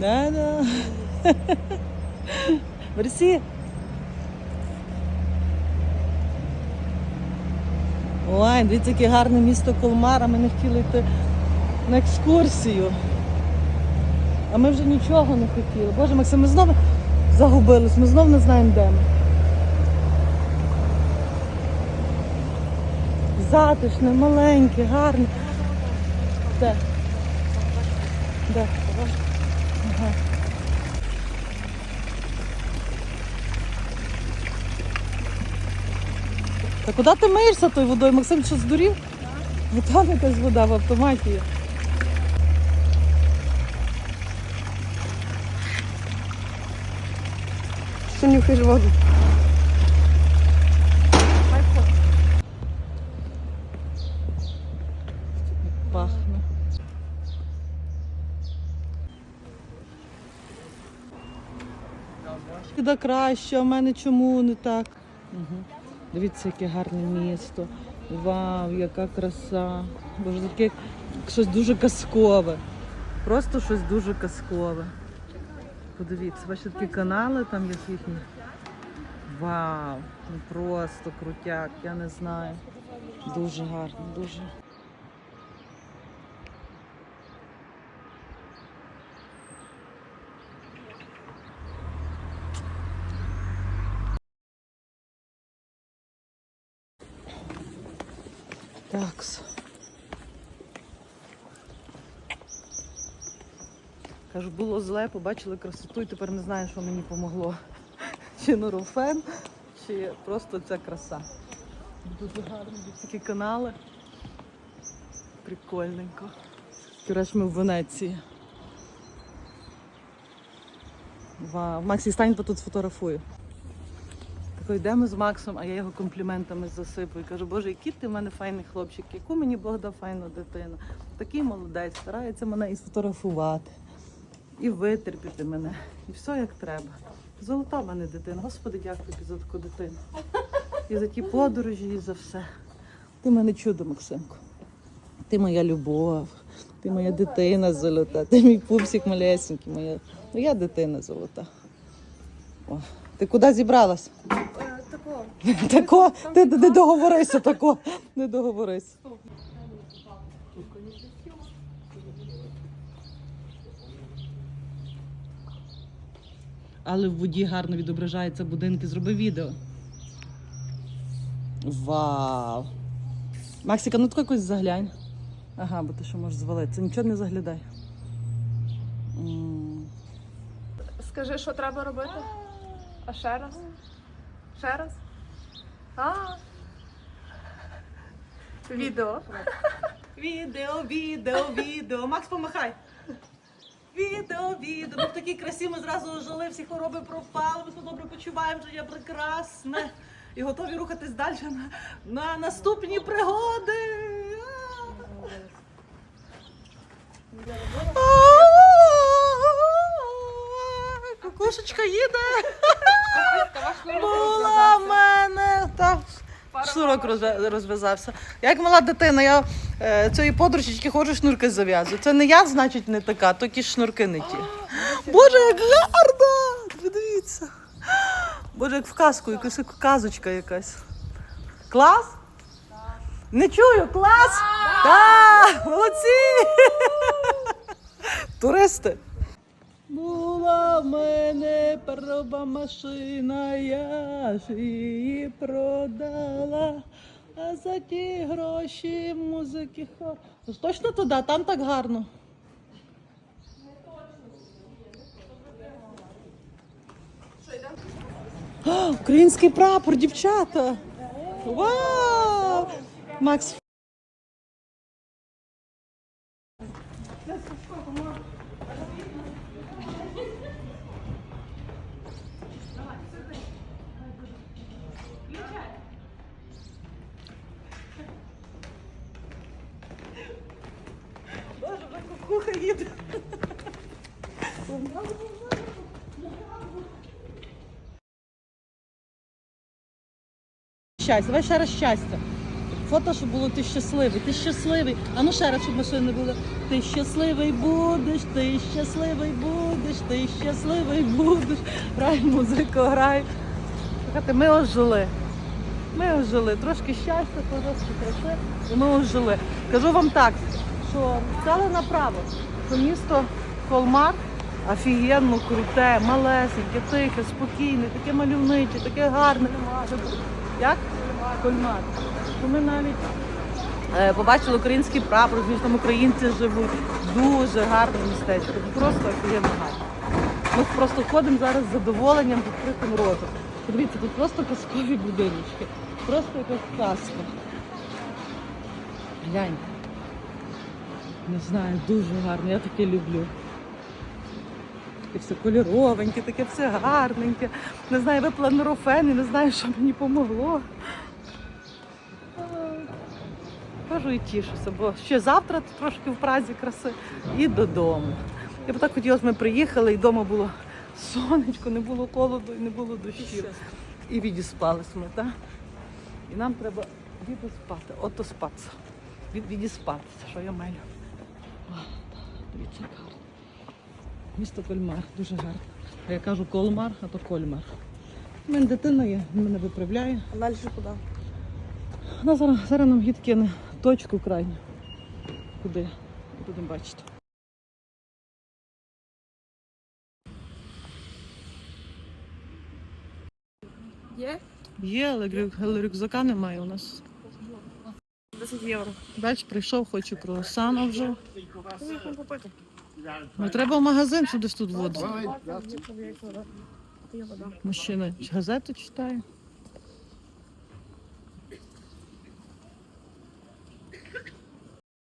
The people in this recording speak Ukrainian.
Да, да. Мерсі. Ой, дивіться, яке гарне місто Колмара. Ми не хотіли йти на екскурсію. А ми вже нічого не хотіли. Боже, Максим, ми знову загубились, ми знову не знаємо, де ми. Затишне, маленьке, гарне. Де? Де? Ага. Та куди ти миєшся тою водою? Максим, що здурів? Да. Там якась вода в автоматі є. Що нюхаєш воду? Куди краще, а в мене чому не так? Угу. Дивіться, яке гарне місто. Вау, яка краса. Боже, таке щось дуже казкове. Просто щось дуже казкове. Подивіться, бачите, такі канали там є їхні. Вау, ну просто крутяк, я не знаю. Дуже гарно, дуже. Такс. Кажу, було зле, побачили красоту і тепер не знаю, що мені помогло. Чи нурофен, чи просто ця краса. Дуже гарно, такі канали. Прикольненько. Вчора ми в Венеції. Вау. Максі, стань, бо тут сфотографую. Тако йдемо з Максом, а я його компліментами засипаю. Кажу, боже, який ти в мене файний хлопчик, яку мені Бог дав файну дитину. Такий молодець, старається мене і сфотографувати, і витерпіти мене. І все як треба. Золота в мене дитина. Господи, дякую тобі за таку дитину. І за ті подорожі, і за все. Ти мене чудо, Максимко. Ти моя любов, ти моя дитина золота, ти мій пупсик малесенький, моя, моя дитина золота. О, ти куди зібралась? Такого. Тако, ти не договорися тако, не договорись. Але в воді гарно відображаються будинки. Зроби відео. Вау! Максика, ну тако якось заглянь. Ага, бо ти що можеш звалитися. Нічого не заглядай. Скажи, що треба робити? А ще раз? Ще раз? А. Відео. Відео, відео, відео. Макс, помахай. Відео, відео. Ми в такій красі ми зразу ожили, всі хвороби пропали, ми все добре почуваємо, життя прекрасне. І готові рухатись далі на, на наступні пригоди. А! Кукушечка їде. Була в мене. Так. Шнурок розв'язався. Я як мала дитина, я е, цієї подорожі тільки ходжу шнурки зав'язую. Це не я, значить, не така, то якісь шнурки не ті. Боже, як гарно! Подивіться. Боже, як в казку, якась казочка якась. Клас? Не чую, клас? Так! Молодці! Туристи. Була в мене парова машина, я ж її продала. А за ті гроші музики хо. Точно туди, там так гарно. О, Український прапор, дівчата. Вау! Макс. Кукуха їде. Щастя, давай ще раз щастя. Фото, щоб було ти щасливий, ти щасливий. А ну ще раз, щоб машини не було. Ти щасливий будеш, ти щасливий будеш, ти щасливий будеш. Грай музику, грай. Слухайте, ми ожили. Ми ожили. Трошки щастя, трошки краси. І ми ожили. Кажу вам так, що взяли направо, що місто Колмар офігенно круте, малесеньке, тихе, спокійне, таке мальовниче, таке гарне. Як? Кольмар. Ми навіть е, побачили український прапор, звісно, там українці живуть. Дуже гарне містечко, просто офігенно гарне. Ми просто ходимо зараз з задоволенням відкритим ротом. Подивіться, тут просто казкові будиночки. Просто якась казка. Глянь. Не знаю, дуже гарно, я таке люблю. Таке все кольоровеньке, таке все гарненьке. Не знаю, випила нурофен і не знаю, що мені помогло. Кажу і тішуся, бо ще завтра трошки в Празі краси і додому. Я б так хотілося, ми приїхали, і вдома було сонечко, не було холоду і не було дощів. І відіспались ми, так? І нам треба відіспати, ото спатися. Від, відіспатися, що я мелю. Дивіться, як гарно. Місто Кольмар, дуже гарно. А я кажу Колмар, а то Кольмар. У мене дитина є, мене виправляє. А далі куди? Вона зараз, зараз нам відкине точку крайню. Куди? Будемо бачити. Є? Є, але, рю- але рюкзака немає у нас. 10 євро. Бач, прийшов, хочу круасана вже. Ну, треба в магазин сюди ж тут воду. Мужчина газету читає.